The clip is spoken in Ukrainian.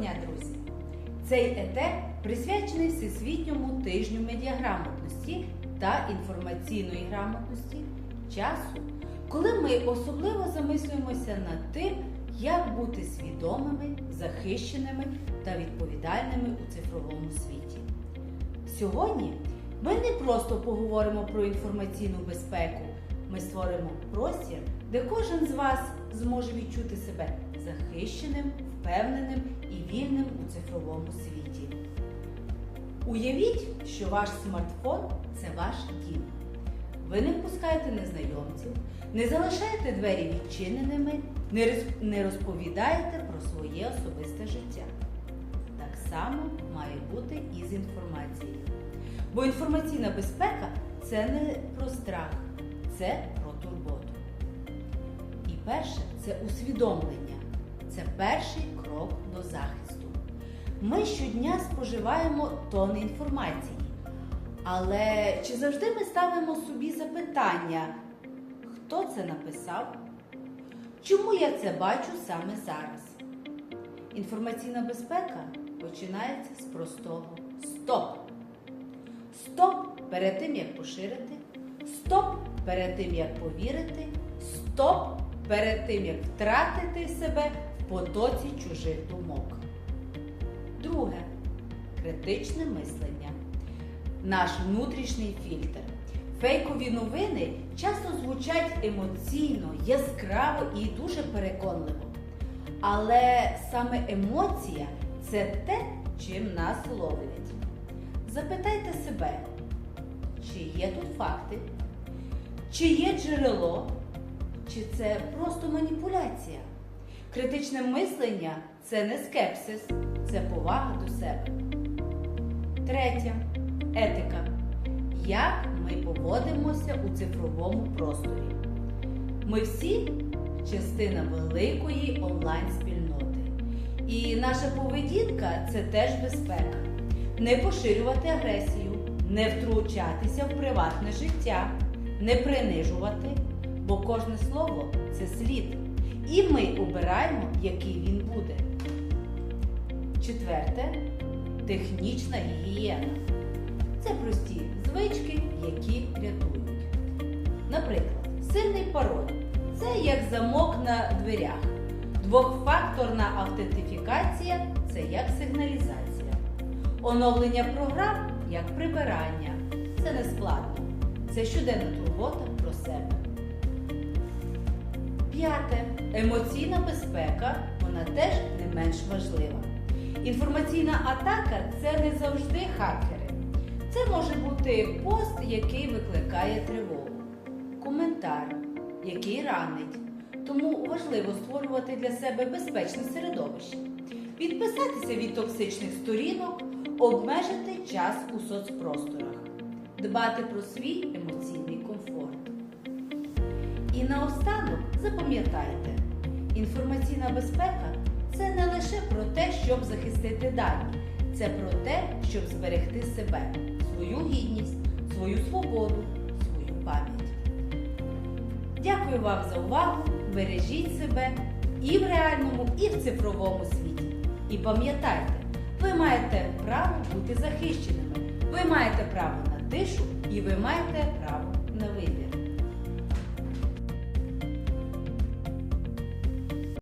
дня, друзі! Цей етер присвячений Всесвітньому тижню медіаграмотності та інформаційної грамотності часу, коли ми особливо замислюємося над тим, як бути свідомими, захищеними та відповідальними у цифровому світі. Сьогодні ми не просто поговоримо про інформаційну безпеку, ми створимо простір, де кожен з вас зможе відчути себе захищеним, впевненим і вільним у цифровому світі. Уявіть, що ваш смартфон це ваш дім. Ви не впускаєте незнайомців, не залишаєте двері відчиненими, не розповідаєте про своє особисте життя. Так само має бути і з інформацією. Бо інформаційна безпека це не про страх, це перше це усвідомлення. Це перший крок до захисту. Ми щодня споживаємо тони інформації. Але чи завжди ми ставимо собі запитання, хто це написав? Чому я це бачу саме зараз? Інформаційна безпека починається з простого стоп. Стоп перед тим, як поширити, стоп перед тим, як повірити, стоп перед тим, як втратити себе в потоці чужих думок. Друге критичне мислення. Наш внутрішній фільтр. Фейкові новини часто звучать емоційно, яскраво і дуже переконливо. Але саме емоція це те, чим нас ловлять. Запитайте себе, чи є тут факти, чи є джерело, чи це просто маніпуляція. Критичне мислення це не скепсис, це повага до себе. Третє етика. Як ми поводимося у цифровому просторі? Ми всі частина великої онлайн-спільноти. І наша поведінка це теж безпека. Не поширювати агресію, не втручатися в приватне життя, не принижувати, бо кожне слово це слід. І ми обираємо, який він буде. Четверте технічна гігієна. Це прості звички, які рятують. Наприклад, сильний пароль це як замок на дверях. Двохфакторна автентифікація це як сигналізація. Оновлення програм як прибирання. Це не складно. Це щоденна турбота про себе. П'яте. Емоційна безпека, вона теж не менш важлива. Інформаційна атака це не завжди хакери. Це може бути пост, який викликає тривогу, коментар, який ранить. Тому важливо створювати для себе безпечне середовище, відписатися від токсичних сторінок, обмежити час у соцпросторах, дбати про свій емоційний комфорт. І наостанок запам'ятайте, інформаційна безпека це не лише про те, щоб захистити дані, це про те, щоб зберегти себе, свою гідність, свою свободу, свою пам'ять. Дякую вам за увагу! Бережіть себе і в реальному, і в цифровому світі. І пам'ятайте, ви маєте право бути захищеними, ви маєте право на тишу і ви маєте право на вибір.